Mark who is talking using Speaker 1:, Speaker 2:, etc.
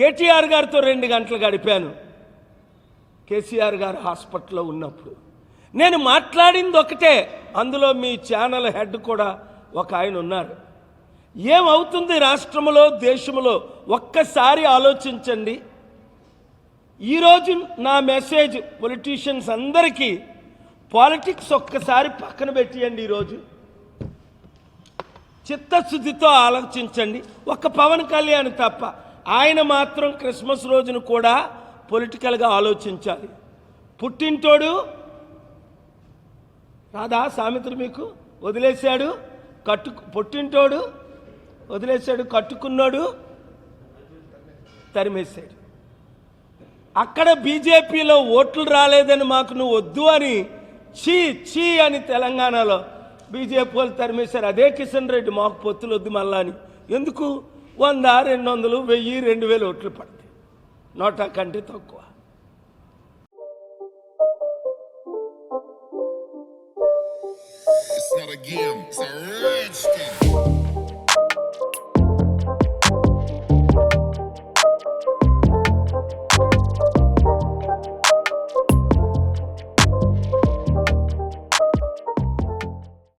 Speaker 1: కేటీఆర్ గారితో రెండు గంటలు గడిపాను. కేసీఆర్ గారు హాస్పిటల్లో ఉన్నప్పుడు. నేను మాట్లాడింది ఒకటే అందులో మీ ఛానల్ హెడ్ కూడా ఒక ఆయన ఉన్నారు. ఏమవుతుంది రాష్ట్రంలో దేశంలో? ఒక్కసారి ఆలోచించండి. ఈరోజు నా మెసేజ్ పొలిటీషియన్స్ అందరికీ పాలిటిక్స్ ఒక్కసారి పక్కన పెట్టియండి ఈరోజు చిత్తశుద్ధితో ఆలోచించండి. ఒక పవన్ కళ్యాణ్ తప్ప ఆయన మాత్రం క్రిస్మస్ రోజును కూడా పొలిటికల్గా ఆలోచించాలి. పుట్టింటోడు రాదా సామెతలు మీకు వదిలేశాడు కట్టు పుట్టింటోడు వదిలేశాడు కట్టుకున్నాడు తరిమేశాడు. అక్కడ బీజేపీలో ఓట్లు రాలేదని మాకు నువ్వు వద్దు అని చీ చీ అని తెలంగాణలో బీజేపీ వాళ్ళు తరిమేశారు. అదే కిషన్ రెడ్డి మాకు పొత్తులు వద్దు మళ్ళా అని. ఎందుకు? వంద రెండు వందలు వెయ్యి రెండు వేలు ఓట్లు పడతాయి నోటా కంటే తక్కువ
Speaker 2: It's not a game, it's a rich thing.